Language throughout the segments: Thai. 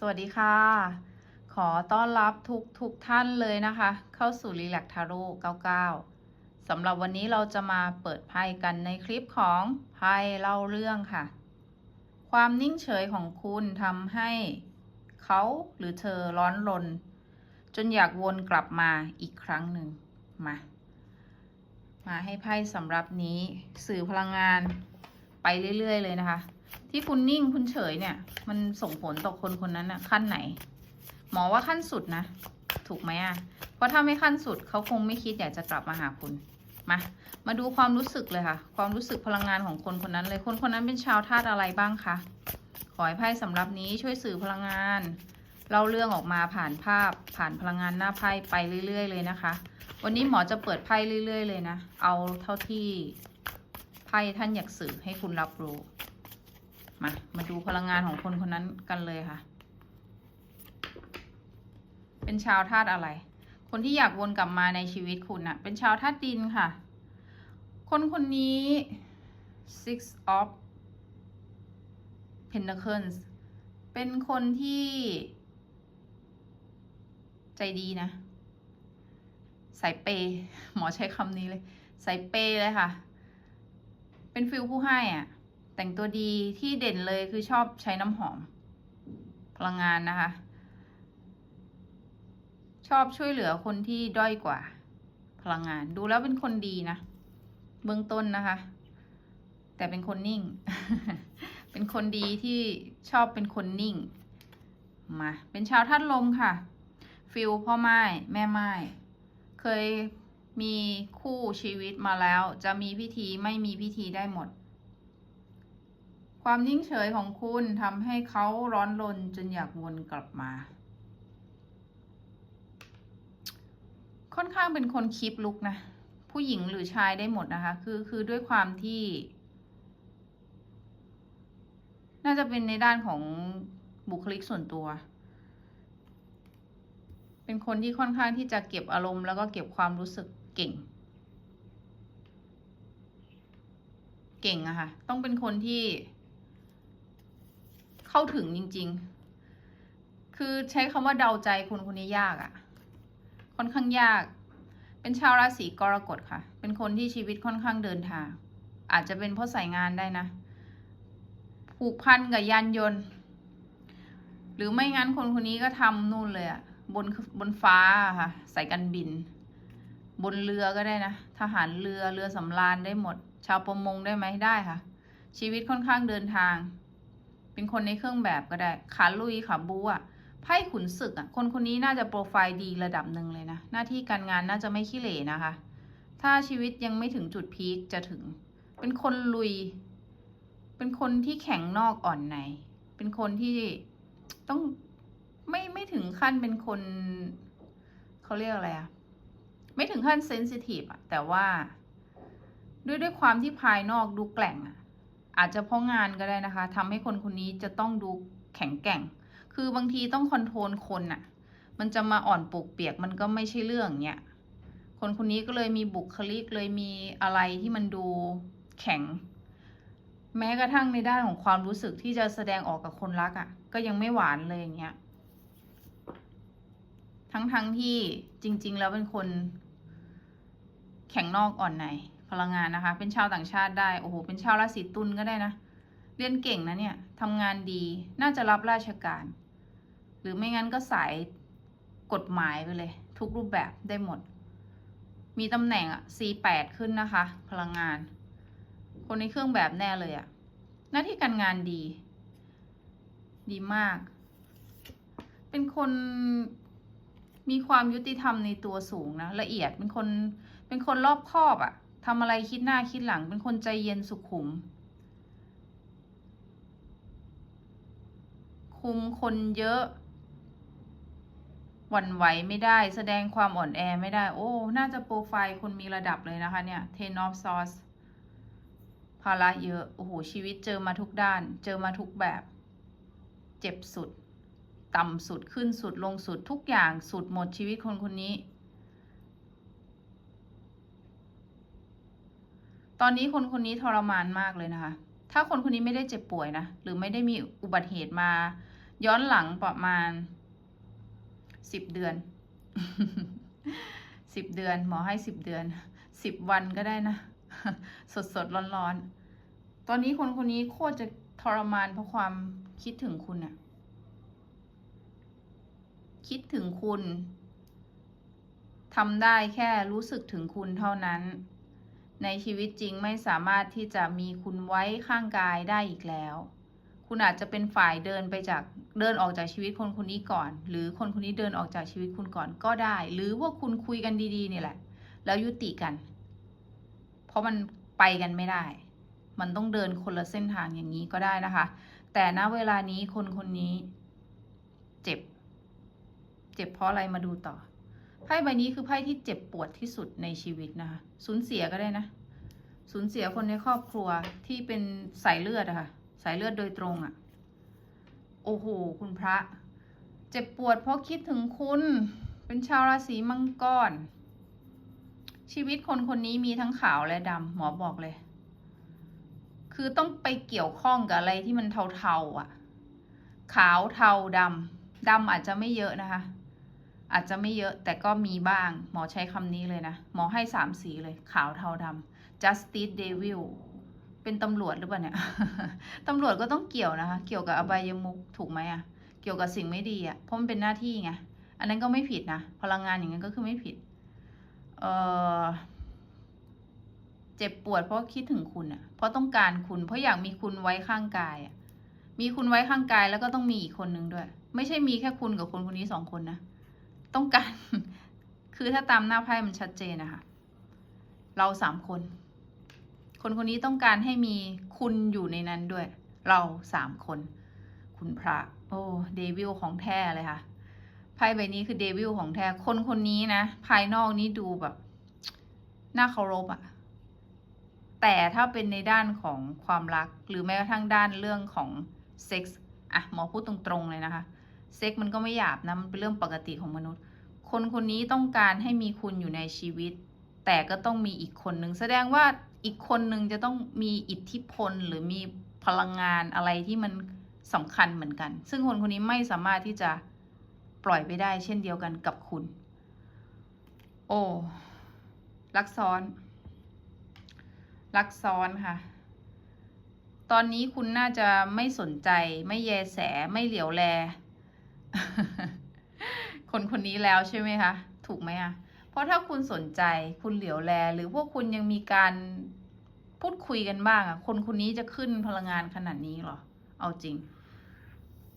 สวัสดีค่ะ ขอต้อนรับทุกทุกท่านเลยนะคะ เข้าสู่รีแลกทาโร่99สำหรับวันนี้เราจะมาเปิดไพ่กันในคลิปของไพ่เล่าเรื่องค่ะ ความนิ่งเฉยของคุณทำให้เขาหรือเธอร้อนรน จนอยากวนกลับมาอีกครั้งหนึ่งมา มาให้ไพ่สำหรับนี้สื่อพลังงานไปเรื่อย ๆ เลยนะคะ ที่คุณนิ่งคุณเฉยเนี่ย มันส่งผลต่อคนคนนั้นอะขั้นไหน หมอว่าขั้นสุดนะ ถูกไหมอะเพราะถ้าไม่ขั้นสุดเขาคงไม่คิดอยากจะกลับมาหาคุณมามาดูความรู้สึกเลยค่ะ ความรู้สึกพลังงานของคนคนนั้นเลยคนคนนั้นเป็นชาวธาตุอะไรบ้างคะขอให้ไพ่สำหรับนี้ช่วยสื่อพลังงานเล่าเรื่องออกมาผ่านภาพผ่านพลังงานหน้าไพ่ไปเรื่อย ๆ เลยนะคะ วันนี้หมอจะเปิดไพ่เรื่อย ๆ เลยนะ เอาเท่าที่ไพ่ท่านอยากสื่อให้คุณรับรู้ มา มาดูพลังงานของคนคนนั้นกันเลยค่ะ เป็นชาวธาตุอะไร คนที่อยากวนกลับมาในชีวิตคุณนะเป็นชาวธาตุดินค่ะ คนคนนี้ six of pentacles เป็นคนที่ ใจดีนะ สายเปย์หมอใช้คำนี้เลย สายเปย์เลยค่ะ เป็นฟิลผู้ให้อะ่ะ แต่งตัวดีที่เด่นเลยคือชอบใช้น้ำหอม พลังงานนะคะ ชอบช่วยเหลือคนที่ด้อยกว่า พลังงานดูแล้วเป็นคนดีนะ เบื้องต้นนะคะ แต่เป็นคนนิ่ง เป็นคนดีที่ชอบเป็นคนนิ่ง มา เป็นชาวธาตุลมค่ะ ฟิลพ่อไม้แม่ไม้เคยมีคู่ชีวิตมาแล้ว จะมีพิธีไม่มีพิธีได้หมด ความนิ่งเฉยของคุณทำให้เขาร้อนรนจนอยากวนกลับมา ค่อนข้างเป็นคนคีปลุกนะ ผู้หญิงหรือชายได้หมดนะคะ คือคือด้วยความที่ น่าจะเป็นในด้านของบุคลิกส่วนตัว เป็นคนที่ค่อนข้างที่จะเก็บอารมณ์แล้วก็เก็บความรู้สึกเก่งเก่งอะค่ะ ต้องเป็นคนที่ เข้าถึงจริง ๆ คือใช้คำว่าเดาใจคนคนนี้ยากอะค่อนข้างยาก เป็นชาวราศีกรกฎค่ะ เป็นคนที่ชีวิตค่อนข้างเดินทาง อาจจะเป็นเพราะสายงานได้นะ ผูกพันกับยานยนต์ หรือไม่งั้นคนคนนี้ก็ทำนู่นเลยอะบนบนฟ้าค่ะ ใสายการบิน บนเรือก็ได้นะ ทหารเรือ เรือสำราญได้หมด ชาวประมงได้ไหมได้ค่ะ ชีวิตค่อนข้างเดินทาง เป็นคนในเครื่องแบบก็ได้ ขาลุยขาบูอะไพ่ขุนศึกอะ คนคนนี้น่าจะโปรไฟล์ดีระดับหนึ่งเลยนะ หน้าที่การงานน่าจะไม่ขี้เหร่นะคะ ถ้าชีวิตยังไม่ถึงจุดพีคจะถึง เป็นคนลุย เป็นคนที่แข็งนอกอ่อนใน เป็นคนที่ต้องไม่ไม่ถึงขั้นเป็นคนเขาเรียกอะไรอะไม่ถึงขั้นเซนซิทีฟอะแต่ว่าด้วยด้วยความที่ภายนอกดูแกล่งอะ อาจจะเพราะงานก็ได้นะคะทำให้คนคนนี้จะต้องดูแข็งแกร่ง คือบางทีต้องคอนโทรลคนอะมันจะมาอ่อนปวกเปียกมันก็ไม่ใช่เรื่องเนี้ยคนคนนี้ก็เลยมีบุคลิกเลยมีอะไรที่มันดูแข็ง แม้กระทั่งในด้านของความรู้สึกที่จะแสดงออกกับคนรักอะ่ะ ก็ยังไม่หวานเลยอย่างเงี้ย ทั้งทั้งที่จริง ๆ แล้วเป็นคนแข็งนอกอ่อนใน พลังงานนะคะ เป็นชาวต่างชาติได้ โอ้โห เป็นชาวราศีตุลก็ได้นะ เรียนเก่งนะเนี่ยทำงานดี น่าจะรับราชการ หรือไม่งั้นก็สายกฎหมายไปเลย ทุกรูปแบบได้หมด มีตำแหน่งอะ C8 ขึ้นนะคะ พลังงาน คนในเครื่องแบบแน่เลยอะหน้าที่การงานดี ดีมาก เป็นคนมีความยุติธรรมในตัวสูงนะ ละเอียดเป็นคนเป็นคนรอบคอบอะ ทำอะไรคิดหน้าคิดหลังเป็นคนใจเย็นสุขุม คุมคนเยอะ หวั่นไหวไม่ได้ แสดงความอ่อนแอไม่ได้ โอ้ น่าจะโปรไฟล์คนมีระดับเลยนะคะเนี่ย Ten of Swords ภาระเยอะ โอ้โห ชีวิตเจอมาทุกด้าน เจอมาทุกแบบ เจ็บสุด ต่ำสุด ขึ้นสุด ลงสุด ทุกอย่างสุดหมดชีวิตคนคนนี้ ตอนนี้คนคนนี้ทรมานมากเลยนะคะ ถ้าคนคนนี้ไม่ได้เจ็บป่วยนะ หรือไม่ได้มีอุบัติเหตุมา ย้อนหลังประมาณสิบเดือนสิบเดือน หมอให้สิบเดือนสิบวันก็ได้นะ สดสดร้อนร้อนตอนนี้คนคนนี้โคตรจะทรมานเพราะความคิดถึงคุณอะคิดถึงคุณทำได้แค่รู้สึกถึงคุณเท่านั้น ในชีวิตจริงไม่สามารถที่จะมีคุณไว้ข้างกายได้อีกแล้ว คุณอาจจะเป็นฝ่ายเดินไปจากเดินออกจากชีวิตคนคนนี้ก่อน หรือคนคนนี้เดินออกจากชีวิตคุณก่อนก็ได้ หรือว่าคุณคุยกันดีๆนี่แหละ แล้วยุติกัน เพราะมันไปกันไม่ได้ มันต้องเดินคนละเส้นทางอย่างนี้ก็ได้นะคะ แต่ณเวลานี้คนคนนี้ เจ็บ เจ็บเพราะอะไรมาดูต่อ ไพ่ใบนี้คือไพ่ที่เจ็บปวดที่สุดในชีวิตนะคะสูญเสียก็ได้นะ สูญเสียคนในครอบครัวที่เป็นสายเลือดอะค่ะ สายเลือดโดยตรงอะโอ้โห คุณพระ เจ็บปวดเพราะคิดถึงคุณ เป็นชาวราศีมังกร ชีวิตคนคนนี้มีทั้งขาวและดำหมอบอกเลย คือต้องไปเกี่ยวข้องกับอะไรที่มันเทาๆอะ ขาวเทาดำดำอาจจะไม่เยอะนะคะ อาจจะไม่เยอะแต่ก็มีบ้าง หมอใช้คำนี้เลยนะ หมอให้สามสีเลย ขาวเทาดำ justice devil เป็นตำรวจหรือเปล่าเนี่ย ตำรวจก็ต้องเกี่ยวนะคะ เกี่ยวกับอบายมุกถูกไหมอะเกี่ยวกับสิ่งไม่ดีอะเพราะมันเป็นหน้าที่ไง อันนั้นก็ไม่ผิดนะ พลังงานอย่างนั้นก็คือไม่ผิด เออเจ็บปวดเพราะคิดถึงคุณอะเพราะต้องการคุณ เพราะอยากมีคุณไว้ข้างกายอะมีคุณไว้ข้างกายแล้วก็ต้องมีอีกคนนึงด้วย ไม่ใช่มีแค่คุณกับคนคนนี้สองคนนะ ต้องการ คือถ้าตามหน้าไพ่มันชัดเจนนะคะ เราสามคน คนคนนี้ต้องการให้มีคุณอยู่ในนั้นด้วย เราสามคน คุณพระ โอ้เดวิลของแท้เลยค่ะไพ่ใบนี้คือเดวิลของแท้ คนคนนี้นะ ภายนอกนี้ดูแบบน่าเคารพอะแต่ถ้าเป็นในด้านของความรัก หรือแม้กระทั่งด้านเรื่องของเซ็กส์อะหมอพูดตรงๆเลยนะคะ เซ็กมันก็ไม่หยาบนะมันเป็นเรื่องปกติของมนุษย์ คนคนนี้ต้องการให้มีคุณอยู่ในชีวิต แต่ก็ต้องมีอีกคนหนึ่งแสดงว่าอีกคนหนึ่งจะต้องมีอิทธิพลหรือมีพลังงานอะไรที่มันสำคัญเหมือนกัน ซึ่งคนคนนี้ไม่สามารถที่จะปล่อยไปได้เช่นเดียวกันกับคุณ โอ้ลักซ้อน ลักซ้อนค่ะ ตอนนี้คุณน่าจะไม่สนใจ ไม่แยแส ไม่เหลียวแล คนคนนี้แล้วใช่ไหมคะ ถูกไหมอะเพราะถ้าคุณสนใจคุณเหลียวแล หรือพวกคุณยังมีการพูดคุยกันบ้างอะคนคนนี้จะขึ้นพลังงานขนาดนี้หรอ เอาจริง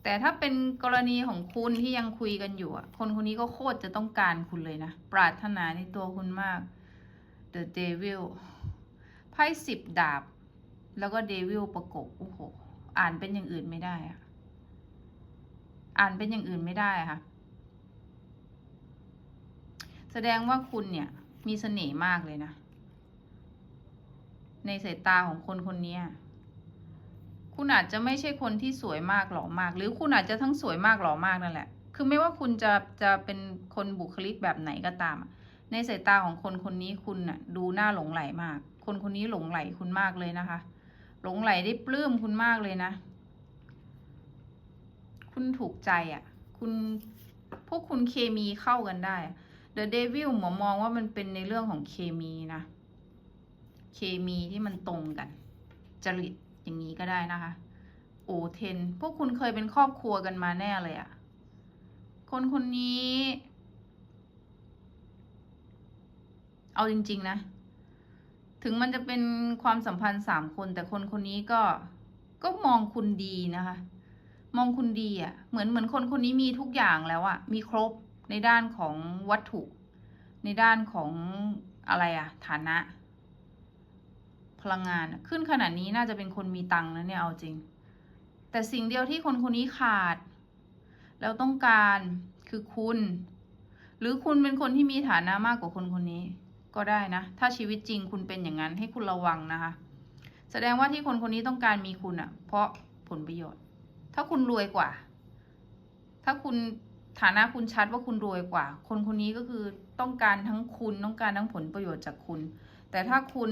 แต่ถ้าเป็นกรณีของคุณที่ยังคุยกันอยู่อะคนคนนี้ก็โคตรจะต้องการคุณเลยนะ ปรารถนาในตัวคุณมาก The Devil ไพ่สิบดาบ แล้วก็เดวิลประกบ โอ้โห อ่านเป็นอย่างอื่นไม่ได้อะ อ่านเป็นอย่างอื่นไม่ได้ค่ะ แสดงว่าคุณเนี่ยมีเสน่ห์มากเลยนะ ในสายตาของคนคนนี้คุณอาจจะไม่ใช่คนที่สวยมากหล่อมาก หรือคุณอาจจะทั้งสวยมากหล่อมากนั่นแหละ คือไม่ว่าคุณจะจะเป็นคนบุคลิกแบบไหนก็ตาม ในสายตาของคนคนนี้คุณน่ะ ดูน่าหลงไหลมาก คนคนนี้หลงไหลคุณมากเลยนะคะ หลงไหลได้ปลื้มคุณมากเลยนะ คุณถูกใจอะ่ะ คุณพวกคุณเคมีเข้ากันได้อะ The Devil หมอมองว่ามันเป็นในเรื่องของเคมีนะ เคมีที่มันตรงกัน จริตอย่างนี้ก็ได้นะคะโอเทนพวกคุณเคยเป็นครอบครัวกันมาแน่เลยอะ คนคนนี้ เอาจริง ๆ นะ ถึงมันจะเป็นความสัมพันธ์สามคน แต่คนคนนี้ก็ก็มองคุณดีนะคะ มองคุณดีอะ่ะ เหมือนเหมือนคนคนนี้มีทุกอย่างแล้วอะ่ะ มีครบในด้านของวัตถุ ในด้านของอะไรอะ่ะ ฐานะ พลังงานขึ้นขนาดนี้น่าจะเป็นคนมีตังค์นะเนี่ยเอาจริง แต่สิ่งเดียวที่คนคนนี้ขาด แล้วต้องการคือคุณ หรือคุณเป็นคนที่มีฐานะมากกว่าคนคนนี้ ก็ได้นะ ถ้าชีวิตจริงคุณเป็นอย่างนั้นให้คุณระวังนะคะ แสดงว่าที่คนคนนี้ต้องการมีคุณอะ่ะ เพราะผลประโยชน์ ถ้าคุณรวยกว่า ถ้าคุณฐานะคุณชัดว่าคุณรวยกว่า คนคนนี้ก็คือต้องการทั้งคุณต้องการทั้งผลประโยชน์จากคุณ แต่ถ้าคุณ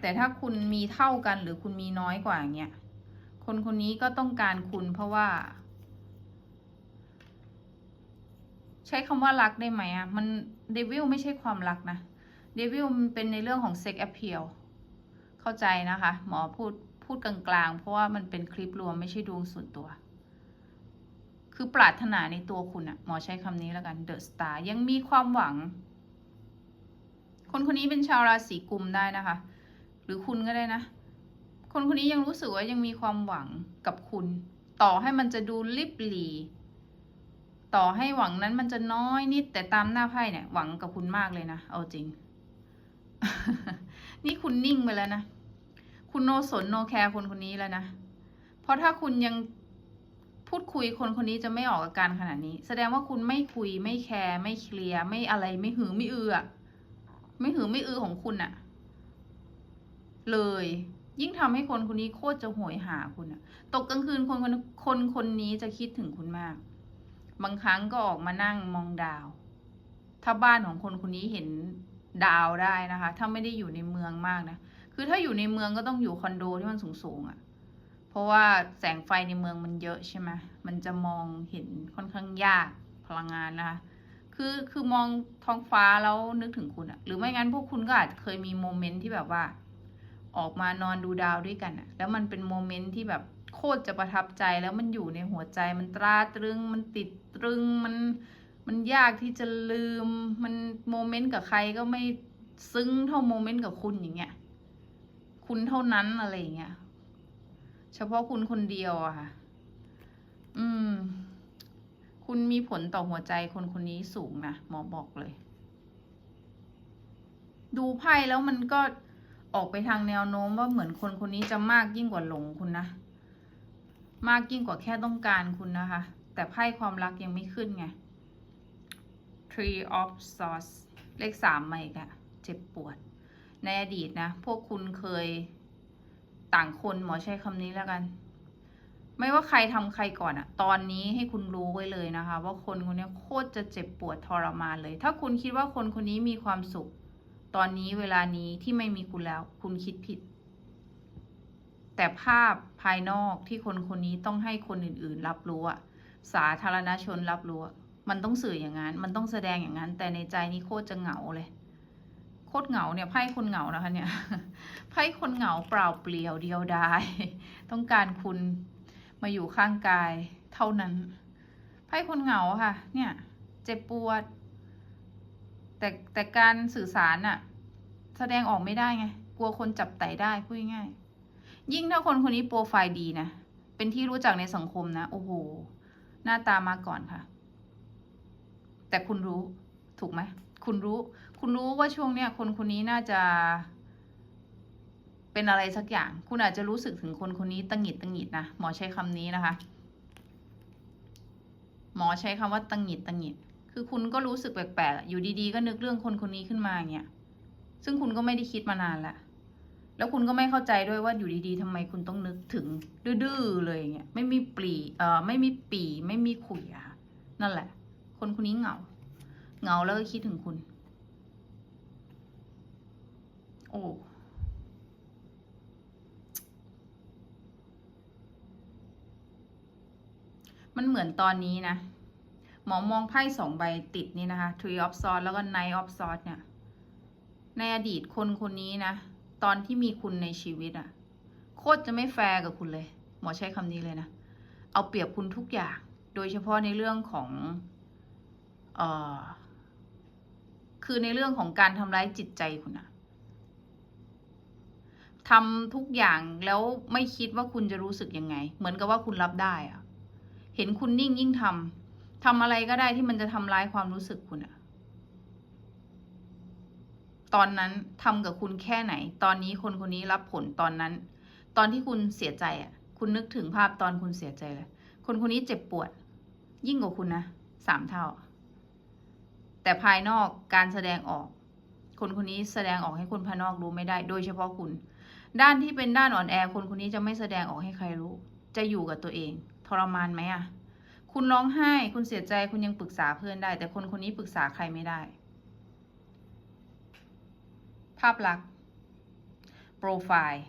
แต่ถ้าคุณมีเท่ากันหรือคุณมีน้อยกว่าอย่างเงี้ยคนคนนี้ก็ต้องการคุณเพราะว่า ใช้คำว่ารักได้ไหมอะมันเดวิลไม่ใช่ความรักนะเดวิลมันเป็นในเรื่องของเซ็กแอ p เ a l เข้าใจนะคะ หมอพูด พูดกลางๆ เพราะว่ามันเป็นคลิปรวมไม่ใช่ดวงส่วนตัว คือปรารถนาในตัวคุณอะหมอใช้คำนี้แล้วกันเดอะสตาร์ยังมีความหวัง คนคนนี้เป็นชาวราศีกุมได้นะคะ หรือคุณก็ได้นะ คนคนนี้ยังรู้สึกว่ายังมีความหวังกับคุณ ต่อให้มันจะดูลิบหลีต่อให้หวังนั้นมันจะน้อยนิด แต่ตามหน้าไพ่เนี่ย หวังกับคุณมากเลยนะ เอาจริง นี่คุณนิ่งไปแล้วนะ คุณโนสนโนแคร์คนคนนี้แล้วนะ เพราะถ้าคุณยังพูดคุยคนคนนี้จะไม่ออกอาการขนาดนี้ แสดงว่าคุณไม่คุยไม่แคร์ไม่เคลียร์ไม่อะไรไม่หือไม่อืออะไม่หือไม่อือของคุณอะเลย ยิ่งทำให้คนคนนี้โคตรจะโหยหาคุณอะตกกลางคืนคนคนคนคนนี้จะคิดถึงคุณมาก บางครั้งก็ออกมานั่งมองดาว ถ้าบ้านของคนคนนี้เห็นดาวได้นะคะ ถ้าไม่ได้อยู่ในเมืองมากนะ คือถ้าอยู่ในเมืองก็ต้องอยู่คอนโดที่มันสูงๆอะ่ะ เพราะว่าแสงไฟในเมืองมันเยอะใช่ไหมมันจะมองเห็นค่อนข้างยากพลังงานนะคะคือคือมองท้องฟ้าแล้วนึกถึงคุณอะ่ะหรือไม่งั้นพวกคุณก็อาจจะเคยมีโมเมนต์ที่แบบว่า ออกมานอนดูดาวด้วยกันอะ่ะแล้วมันเป็นโมเมนต์ที่แบบโคตรจะประทับใจแล้วมันอยู่ในหัวใจมันตราตรึง มันติดตรึงมันมันยากที่จะลืม มันโมเมนต์กับใครก็ไม่ซึ้งเท่าโมเมนต์กับคุณอย่างเงี้ย คุณเท่านั้นอะไรเงี้ย เฉพาะคุณคนเดียวอะค่ะ อืม คุณมีผลต่อหัวใจคนคนนี้สูงนะหมอบอกเลย ดูไพ่แล้วมันก็ออกไปทางแนวโน้มว่าเหมือนคนคนนี้จะมากยิ่งกว่าหลงคุณนะ มากยิ่งกว่าแค่ต้องการคุณนะคะ แต่ไพ่ความรักยังไม่ขึ้นไง Tree of Swords เลขสามมาอีกอะเจ็บปวด ในอดีตนะ พวกคุณเคยต่างคนหมอใช้คำนี้แล้วกัน ไม่ว่าใครทำใครก่อนอะตอนนี้ให้คุณรู้ไว้เลยนะคะ ว่าคนคนนี้โคตรจะเจ็บปวดทรมานเลย ถ้าคุณคิดว่าคนคนนี้มีความสุข ตอนนี้เวลานี้ที่ไม่มีคุณแล้ว คุณคิดผิด แต่ภาพภายนอกที่คนคนนี้ต้องให้คนอื่น ๆ รับรู้อะสาธารณชนรับรู้มันต้องสื่ออย่างนั้น มันต้องแสดงอย่างนั้น แต่ในใจนี่โคตรจะเหงาเลย คตรเหงาเนี่ยไพ่คนเหงานะคะเนี่ยไพ่คนเหงาเปล่าเปลี่ยวเดียวดาย ต้องการคุณมาอยู่ข้างกายเท่านั้นไพ่คนเหงาค่ะ เนี่ย เจ็บปวด แต่แต่การสื่อสารอะแสดงออกไม่ได้ไง กลัวคนจับไต่ได้พูดง่ายยิ่งถ้าคนคนนี้โปรไฟล์ดีนะเป็นที่รู้จักในสังคมนะโอ้โหหน้าตามาก่อนค่ะ แต่คุณรู้ถูกไหมคุณรู้ คุณรู้ว่าช่วงเนี้ยคนคนนี้น่าจะ เป็นอะไรสักอย่าง คุณอาจจะรู้สึกถึงคนคนนี้ตังหิดตังหิดนะหมอใช้คำนี้นะคะ หมอใช้คำว่าตังหิดตังหิดคือคุณก็รู้สึกแปลกๆอยู่ดีๆ ก็นึกเรื่องคนคนนี้ขึ้นมาเงี้ยซึ่งคุณก็ไม่ได้คิดมานานละแล้วคุณก็ไม่เข้าใจด้วยว่าอยู่ดีๆทำไมคุณต้องนึกถึง ดื้อๆเลยอย่างเงี้ยไม่มีปลีเอ่อไม่มีปี ไม่มีขุยอะนั่นแหละ คนคนนี้เหงา เหงาแล้วก็คิดถึงคุณ โอ้มันเหมือนตอนนี้นะ หมอมองไพ่สองใบติดนี่นะคะ Three of Swords แล้วก็ Knight of Swords เนี่ย ในอดีตคนคนนี้นะ ตอนที่มีคุณในชีวิตอะโคตรจะไม่แฟร์กับคุณเลย หมอใช้คำนี้เลยนะ เอาเปรียบคุณทุกอย่าง โดยเฉพาะในเรื่องของ เอ่อ คือในเรื่องของการทำร้ายจิตใจคุณอะ ทำทุกอย่างแล้วไม่คิดว่าคุณจะรู้สึกยังไง เหมือนกับว่าคุณรับได้อะเห็นคุณนิ่งยิ่งทำทำอะไรก็ได้ที่มันจะทำร้ายความรู้สึกคุณอะตอนนั้นทำกับคุณแค่ไหน ตอนนี้คนคนนี้รับผลตอนนั้น ตอนที่คุณเสียใจอะคุณนึกถึงภาพตอนคุณเสียใจเลย คนคนนี้เจ็บปวด ยิ่งกว่าคุณนะสามเท่า แต่ภายนอกการแสดงออก คนคนนี้แสดงออกให้คนภายนอกรู้ไม่ได้ โดยเฉพาะคุณ ด้านที่เป็นด้านอ่อนแอคนคนนี้จะไม่แสดงออกให้ใครรู้ จะอยู่กับตัวเอง ทรมานไหมอะคุณร้องไห้ คุณเสียใจคุณยังปรึกษาเพื่อนได้ แต่คนคนนี้ปรึกษาใครไม่ได้ ภาพลักษณ์โปรไฟล์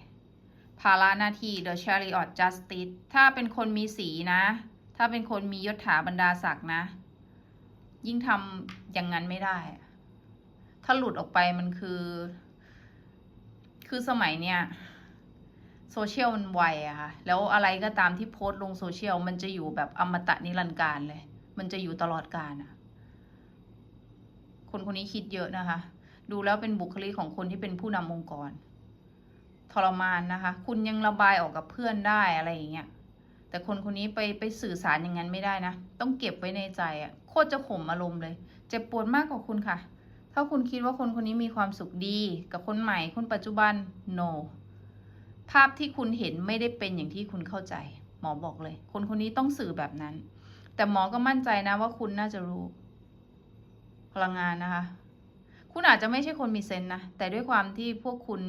ภภาระหน้าที่ The Chariot Justice ถ้าเป็นคนมีสีนะ ถ้าเป็นคนมียศถาบรรดาศักดิ์นะ ยิ่งทำอย่างนั้นไม่ได้ ถ้าหลุดออกไปมันคือ คือสมัยเนี้ยโซเชียลมันไวอะค่ะ แล้วอะไรก็ตามที่โพสต์ลงโซเชียลมันจะอยู่แบบอมตะนิรันดร์การเลย มันจะอยู่ตลอดกาลอะคนคนนี้คิดเยอะนะคะ ดูแล้วเป็นบุคลิกของคนที่เป็นผู้นำองค์กร ทรมานนะคะ คุณยังระบายออกกับเพื่อนได้อะไรอย่างเงี้ย แต่คนคนนี้ไปไปสื่อสารอย่างนั้นไม่ได้นะ ต้องเก็บไว้ในใจอะโคตรจะข่มอารมณ์เลย เจ็บปวดมากกว่าคุณค่ะ ถ้าคุณคิดว่าคนคนนี้มีความสุขดี กับคนใหม่คนปัจจุบัน no ภาพที่คุณเห็นไม่ได้เป็นอย่างที่คุณเข้าใจ หมอบอกเลย คนคนนี้ต้องสื่อแบบนั้น แต่หมอก็มั่นใจนะว่าคุณน่าจะรู้พลังงานนะคะ คุณอาจจะไม่ใช่คนมีเซนนะ แต่ด้วยความที่พวกคุณ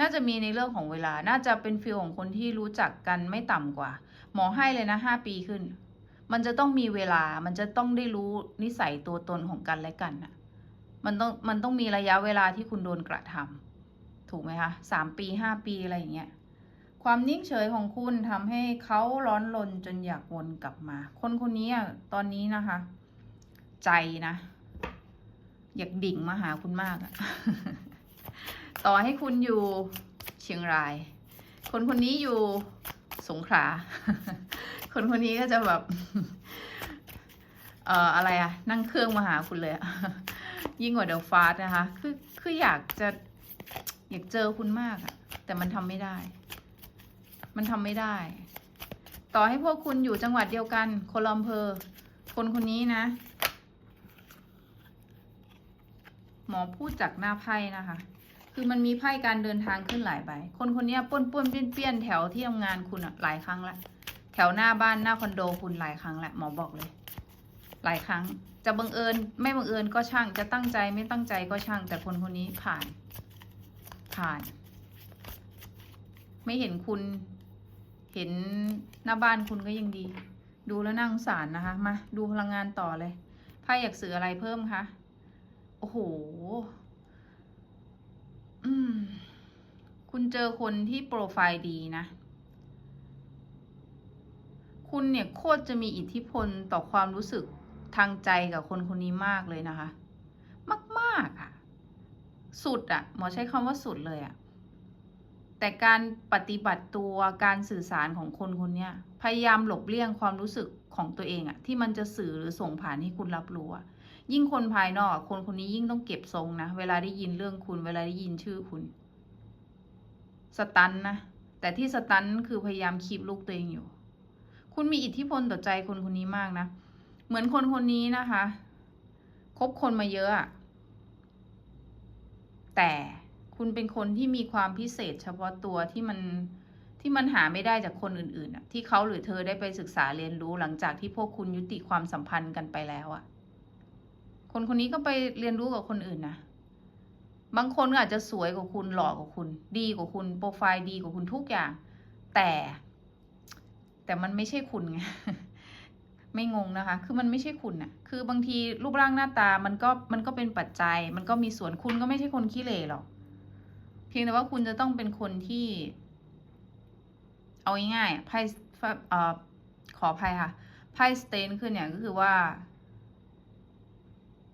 น่าจะมีในเรื่องของเวลา น่าจะเป็นฟิลของคนที่รู้จักกันไม่ต่ำกว่า หมอให้เลยนะห้าปีขึ้น มันจะต้องมีเวลา มันจะต้องได้รู้นิสัยตัวตนของกันและกันน่ะ มันต้อง มันต้องมีระยะเวลาที่คุณโดนกระทำถูกไหมคะสามปีห้าปีอะไรอย่างเงี้ย ความนิ่งเฉยของคุณทำให้เขาร้อนรนจนอยากวนกลับมา คนคนนี้อะตอนนี้นะคะ ใจนะ อยากดิ่งมาหาคุณมากอะต่อให้คุณอยู่เชียงราย คนคนนี้อยู่สงขลา คนคนนี้ก็จะแบบ เอ่ออะไรอะนั่งเครื่องมาหาคุณเลยอะยิ่งกว่าเดลฟาสนะคะ คือคืออยากจะอยากเจอคุณมากอะแต่มันทำไม่ได้ มันทำไม่ได้ ต่อให้พวกคุณอยู่จังหวัดเดียวกันคนละอำเภอ คนคนนี้นะ หมอพูดจากหน้าไพ่นะคะ คือมันมีไพ่การเดินทางขึ้นหลายใบ คนคนนี้ป้วนป้วนเปี้ยนเปี้ยนแถวที่ทำงานคุณอะหลายครั้งละ แถวหน้าบ้านหน้าคอนโดคุณหลายครั้งแหละหมอบอกเลย หลายครั้ง จะบังเอิญไม่บังเอิญก็ช่าง จะตั้งใจไม่ตั้งใจก็ช่าง แต่คนคนนี้ผ่าน ผ่าน ไม่เห็นคุณ เห็นหน้าบ้านคุณก็ยังดี ดูแล้วน่างสารนะคะ มา ดูพลังงานต่อเลยไพ่อยากสื่ออะไรเพิ่มคะโอ้โหอืมคุณเจอคนที่โปรไฟล์ดีนะ คุณเนี่ยโคตรจะมีอิทธิพลต่อความรู้สึกทางใจกับคนคนนี้มากเลยนะคะ มากๆอะ สุดอะ่ะ หมอใช้คำว่าสุดเลยอะ่ะ แต่การปฏิบัติตัวการสื่อสารของคนคนนี้พยายามหลบเลี่ยงความรู้สึกของตัวเองอะที่มันจะสื่อหรือส่งผ่านให้คุณรับรู้อะยิ่งคนภายนอก คนคนนี้ยิ่งต้องเก็บทรงนะ เวลาได้ยินเรื่องคุณ เวลาได้ยินชื่อคุณ สตันนะ แต่ที่สตันคือพยายามคีบลูกตัวเองอยู่ คุณมีอิทธิพลต่อใจคนคนนี้มากนะ เหมือนคนคนนี้นะคะคบคนมาเยอะอะแต่คุณเป็นคนที่มีความพิเศษเฉพาะตัวที่มันที่มันหาไม่ได้จากคนอื่นๆอะที่เขาหรือเธอได้ไปศึกษาเรียนรู้หลังจากที่พวกคุณยุติความสัมพันธ์กันไปแล้วอะคนคนนี้ก็ไปเรียนรู้กับคนอื่นนะบางคนก็อาจจะสวยกว่าคุณหล่อกว่าคุณ ดีกว่าคุณโปรไฟล์ดีกว่าคุณทุกอย่าง แต่ แต่มันไม่ใช่คุณไงไม่งงนะคะ คือมันไม่ใช่คุณน่ะคือบางทีรูปร่างหน้าตา มันก็ มันก็เป็นปัจจัย มันก็มีส่วน คุณก็ไม่ใช่คนขี้เหร่หรอก เพียงแต่ว่าคุณจะต้องเป็นคนที่ เอาง่ายๆไพ่ขออภัยค่ะ ไพ่สเตนขึ้นเนี่ยก็คือว่า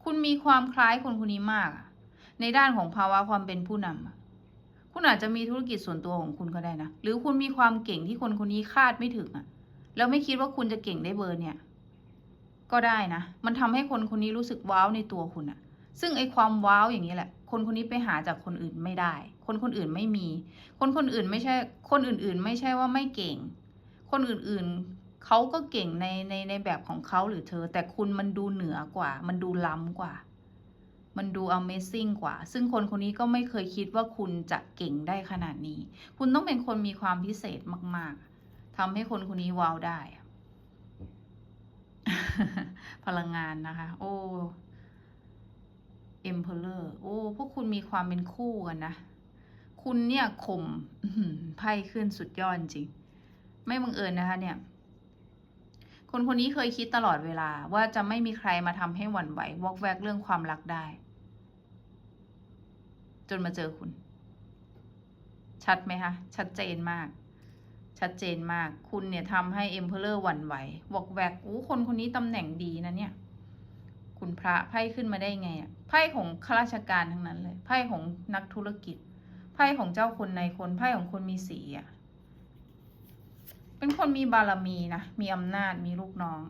คุณมีความคล้ายคนคนนี้มาก ในด้านของภาวะความเป็นผู้นำ คุณอาจจะมีธุรกิจส่วนตัวของคุณก็ได้นะ หรือคุณมีความเก่งที่คนคนนี้คาดไม่ถึงอะแล้วไม่คิดว่าคุณจะเก่งได้เบอร์เนี่ย ก็ได้นะ มันทำให้คนคนนี้รู้สึกว้าวในตัวคุณอะซึ่งไอความว้าวอย่างนี้แหละ คนคนนี้ไปหาจากคนอื่นไม่ได้ คนคนอื่นไม่มี คนคนอื่นไม่ใช่ คนอื่นๆ ไม่ใช่ว่าไม่เก่ง คนอื่นๆเขาก็เก่งในในในแบบของเขาหรือเธอ แต่คุณมันดูเหนือกว่า มันดูล้ำกว่า มันดู Amazing กว่า ซึ่งคนคนนี้ก็ไม่เคยคิดว่าคุณจะเก่งได้ขนาดนี้ คุณต้องเป็นคนมีความพิเศษมาก ๆทำให้คนคนนี้ว้าวได้ พลังงานนะคะ โอ้ Emperor โอ้พวกคุณมีความเป็นคู่กันนะ คุณเนี่ยข่มไพ่ขึ้นสุดยอดจริง ไม่บังเอิญนะคะเนี่ย คนคนนี้เคยคิดตลอดเวลาว่าจะไม่มีใครมาทำให้หวั่นไหววอกแวกเรื่องความรักได้ จนมาเจอคุณ ชัดไหมคะ ชัดเจนมาก ชัดเจนมาก คุณเนี่ยทำให้เอ็มเพลอร์หวั่นไหวบอกแวกอู้คนคนนี้ตำแหน่งดีนะเนี่ย คุณพระไพ่ขึ้นมาได้ไงอะไพ่ของข้าราชการทั้งนั้นเลย ไพ่ของนักธุรกิจ ไพ่ของเจ้าคนในคน ไพ่ของคนมีสีอะ เป็นคนมีบารมีนะ มีอำนาจมีลูกน้อง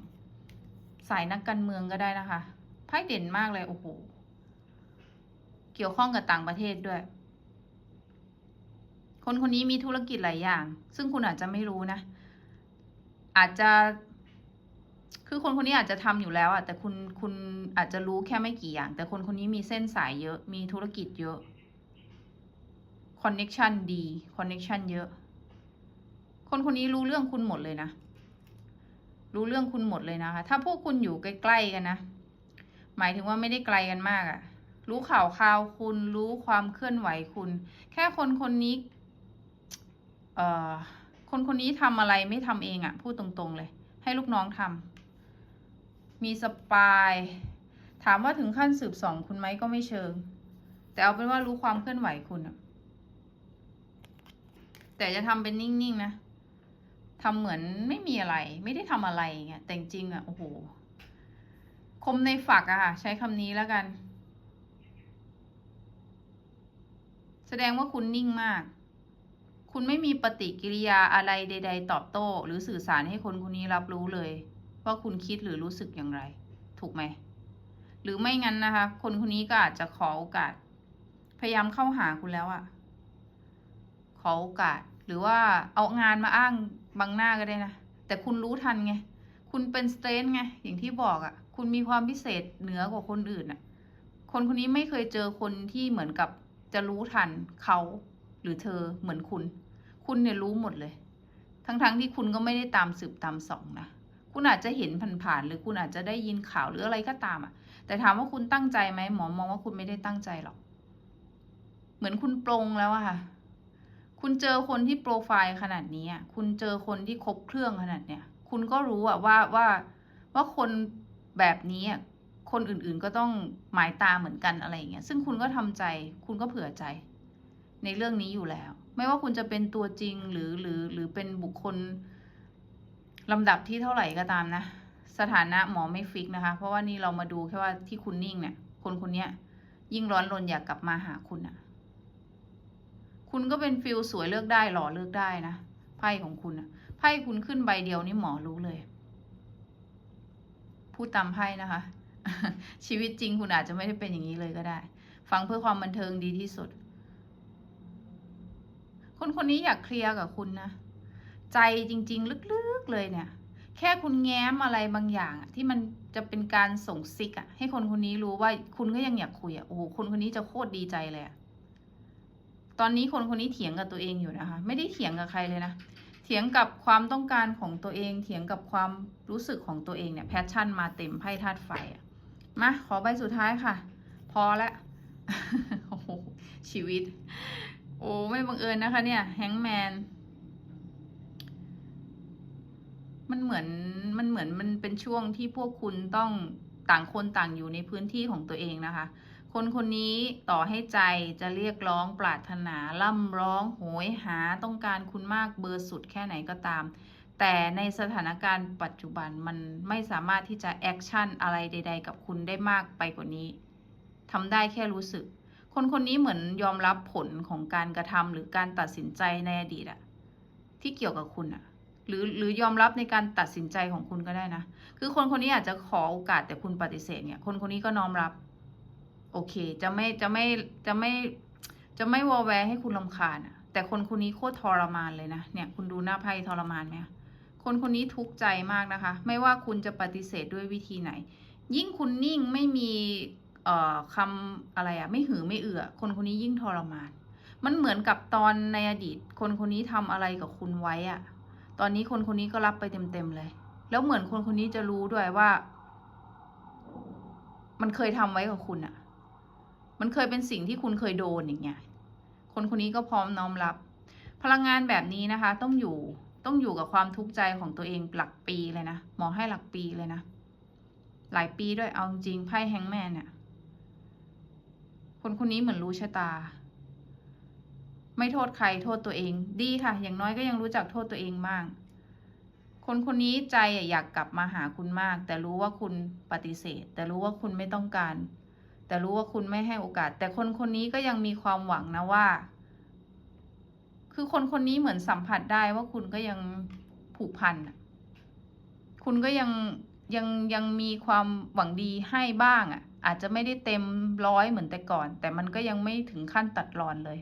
สายนักการเมืองก็ได้นะคะไพ่เด่นมากเลยโอ้โหเกี่ยวข้องกับต่างประเทศด้วย คนคนนี้มีธุรกิจหลายอย่าง ซึ่งคุณอาจจะไม่รู้นะ อาจจะ คือคนคนนี้อาจจะทำอยู่แล้วอะแต่คุณคุณอาจจะรู้แค่ไม่กี่อย่าง แต่คนคนนี้มีเส้นสายเยอะ มีธุรกิจเยอะคอนเน็ชันดีคอนเน็ชันเยอะ คนคนนี้รู้เรื่องคุณหมดเลยนะ รู้เรื่องคุณหมดเลยนะคะ ถ้าพวกคุณอยู่ใกล้ๆกันนะ หมายถึงว่าไม่ได้ไกลกันมากอะรู้ข่าวข่าวคุณรู้ความเคลื่อนไหวคุณ แค่คนคนนี้ เอ่อ คนคนนี้ทำอะไรไม่ทำเองอะพูดตรงๆเลย ให้ลูกน้องทำมีสปายถามว่าถึงขั้นสืบสองคุณไหมก็ไม่เชิง แต่เอาเป็นว่ารู้ความเคลื่อนไหวคุณอะแต่จะทำเป็นนิ่งๆนะ ทำเหมือนไม่มีอะไร ไม่ได้ทำอะไรเงี้ยแต่จริงอะโอ้โหคมในฝักอะค่ะใช้คำนี้แล้วกัน แสดงว่าคุณนิ่งมาก คุณไม่มีปฏิกิริยาอะไรใด ๆ ตอบโต้ หรือสื่อสารให้คนคนนี้รับรู้เลย ว่าคุณคิดหรือรู้สึกอย่างไร ถูกไหมหรือไม่งั้นนะคะ คนคนนี้ก็อาจจะขอโอกาส พยายามเข้าหาคุณแล้วอะขอโอกาส หรือว่าเอางานมาอ้าง บังหน้าก็ได้นะ แต่คุณรู้ทันไง คุณเป็นสเตนไง อย่างที่บอกอะคุณมีความพิเศษเหนือกว่าคนอื่นอะคนคนนี้ไม่เคยเจอคนที่เหมือนกับจะรู้ทันเขาหรือเธอเหมือนคุณ คุณเนี่ยรู้หมดเลย ทั้งๆทที่คุณก็ไม่ได้ตามสืบตามส่องนะ คุณอาจจะเห็นผ่านๆหรือคุณอาจจะได้ยินข่าวหรืออะไรก็ตามอะ แต่ถามว่าคุณตั้งใจไหมหมอมองว่าคุณไม่ได้ตั้งใจหรอก เหมือนคุณปรงแล้วอะค่ะ คุณเจอคนที่โปรไฟล์ขนาดนี้คุณเจอคนที่ครบเครื่องขนาดเนี้ย คุณก็รู้อะว่าว่าว่าคนแบบนี้อะคนอื่นๆก็ต้องหมายตาเหมือนกันอะไรอย่างเงี้ย ซึ่งคุณก็ทำใจ คุณก็เผื่อใจ ในเรื่องนี้อยู่แล้ว ไม่ว่าคุณจะเป็นตัวจริงหรือหรือหรือเป็นบุคคลลำดับที่เท่าไหร่ก็ตามนะ สถานะหมอไม่ฟิกนะคะ เพราะว่านี่เรามาดูแค่ว่าที่คุณนิ่งเนี่ย คนคนนี้ยยิ่งร้อนรนอยากกลับมาหาคุณอะ คุณก็เป็นฟิลสวยเลือกได้หล่อเลือกได้นะไพ่ของคุณไพ่คุณขึ้นใบเดียวนี่หมอรู้เลย พูดตามไพ่นะคะ ชีวิตจริงคุณอาจจะไม่ได้เป็นอย่างนี้เลยก็ได้ ฟังเพื่อความบันเทิงดีที่สุด คนคนนี้อยากเคลียร์กับคุณนะใจจริง ๆ ลึกๆเลยเนี่ย แค่คุณแง้มอะไรบางอย่างที่มันจะเป็นการส่งซิกอะให้คนคนนี้รู้ว่าคุณก็ยังอยากคุยอะโอ้โหคนคนนี้จะโคตรดีใจเลยอะ ตอนนี้คนคนนี้เถียงกับตัวเองอยู่นะคะ ไม่ได้เถียงกับใครเลยนะ เถียงกับความต้องการของตัวเอง เถียงกับความรู้สึกของตัวเองเนี่ยแพชชั่นมาเต็มไพ่ธาตุไฟอะมาขอใบสุดท้ายค่ะ พอละโอ้โหชีวิต โอ้ไม่บังเอิญนะคะ เนี่ยแฮงแมนมันเหมือนมันเหมือนมันเป็นช่วงที่พวกคุณต้องต่างคนต่างอยู่ในพื้นที่ของตัวเองนะคะ คนคนนี้ต่อให้ใจจะเรียกร้องปรารถนาล่ำร้องโหยหาต้องการคุณมากเบอร์สุดแค่ไหนก็ตาม แต่ในสถานการณ์ปัจจุบันมันไม่สามารถที่จะแอคชั่นอะไรใด ๆ กับคุณได้มากไปกว่านี้ทำได้แค่รู้สึก คนคนนี้เหมือนยอมรับผลของการกระทำหรือการตัดสินใจในอดีตอะที่เกี่ยวกับคุณอะหรือหรือยอมรับในการตัดสินใจของคุณก็ได้นะ คือคนคนนี้อาจจะขอโอกาสแต่คุณปฏิเสธเนี่ย คนคนนี้ก็น้อมรับ โอเค จะไม่จะไม่จะไม่จะไม่วอแวร์ให้คุณลำคาญอะแต่คนคนนี้โคตรทรมานเลยนะ เนี่ย คุณดูหน้าไพ่ทรมานไหมคนคนนี้ทุกข์ใจมากนะคะ ไม่ว่าคุณจะปฏิเสธด้วยวิธีไหน ยิ่งคุณนิ่งไม่มีเอ่อคำอะไรอะไม่หือไม่เอือคนคนนี้ยิ่งทรมาน มันเหมือนกับตอนในอดีต คนคนนี้ทำอะไรกับคุณไว้อะตอนนี้คนคนนี้ก็รับไปเต็มๆเลย แล้วเหมือนคนคนนี้จะรู้ด้วยว่า มันเคยทำไว้กับคุณอะ มันเคยเป็นสิ่งที่คุณเคยโดนอย่างเงี้ยคนคนนี้ก็พร้อมน้อมรับ พลังงานแบบนี้นะคะ ต้องอยู่ต้องอยู่กับความทุกข์ใจของตัวเองหลักปีเลยนะหมอให้หลักปีเลยนะ หลายปีด้วยเอาจริงไพ่แฮงแมนเนี่ยคนคนนี้เหมือนรู้ชะตา ไม่โทษใครโทษตัวเอง ดีค่ะ อย่างน้อยก็ยังรู้จักโทษตัวเองบ้างคนคนนี้ใจอะอยากกลับมาหาคุณมาก แต่รู้ว่าคุณปฏิเสธ แต่รู้ว่าคุณไม่ต้องการ แต่รู้ว่าคุณไม่ให้โอกาส แต่คนคนนี้ก็ยังมีความหวังนะว่า คือคนคนนี้เหมือนสัมผัสได้ว่าคุณก็ยังผูกพันคุณก็ยังยังยังมีความหวังดีให้บ้างอะ่ะ อาจจะไม่ได้เต็มร้อยเหมือนแต่ก่อน แต่มันก็ยังไม่ถึงขั้นตัดรอนเลย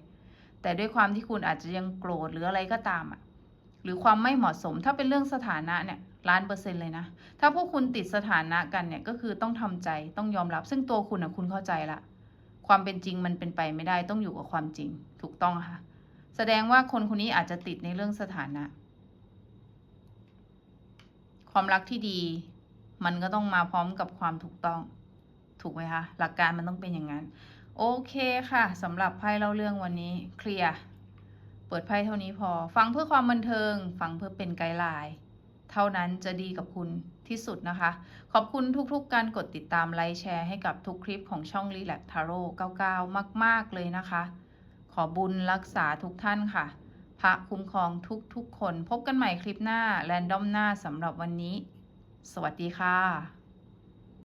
แต่ด้วยความที่คุณอาจจะยังโกรธหรืออะไรก็ตามอะ่ะ หรือความไม่เหมาะสม ถ้าเป็นเรื่องสถานะเนี่ยล้านเปอร์เซ็นต์เลยนะ ถ้าพวกคุณติดสถานะกันเนี่ยก็คือต้องทำใจต้องยอมรับ ซึ่งตัวคุณอะคุณเข้าใจละความเป็นจริงมันเป็นไปไม่ได้ต้องอยู่กับความจริง ถูกต้องค่ะ แสดงว่าคนคนนี้อาจจะติดในเรื่องสถานะ ความรักที่ดี มันก็ต้องมาพร้อมกับความถูกต้อง ถูกไหมคะหลักการมันต้องเป็นอย่างนั้น โอเคค่ะสำหรับไพ่เล่าเรื่องวันนี้เคลียร์ เปิดไพ่เท่านี้พอ ฟังเพื่อความบันเทิง ฟังเพื่อเป็นไกด์ไลน์เท่านั้นจะดีกับคุณที่สุดนะคะ ขอบคุณทุกๆการกดติดตามไลค์แชร์ให้กับทุกคลิปของช่อง r e l a x Tarot 99 มาก ๆ เลยนะคะ ขอบุญรักษาทุกท่านค่ะ พระคุ้มครองทุกๆคน พบกันใหม่คลิปหน้า แรนดอมหน้าสำหรับวันนี้ สวัสดีค่ะ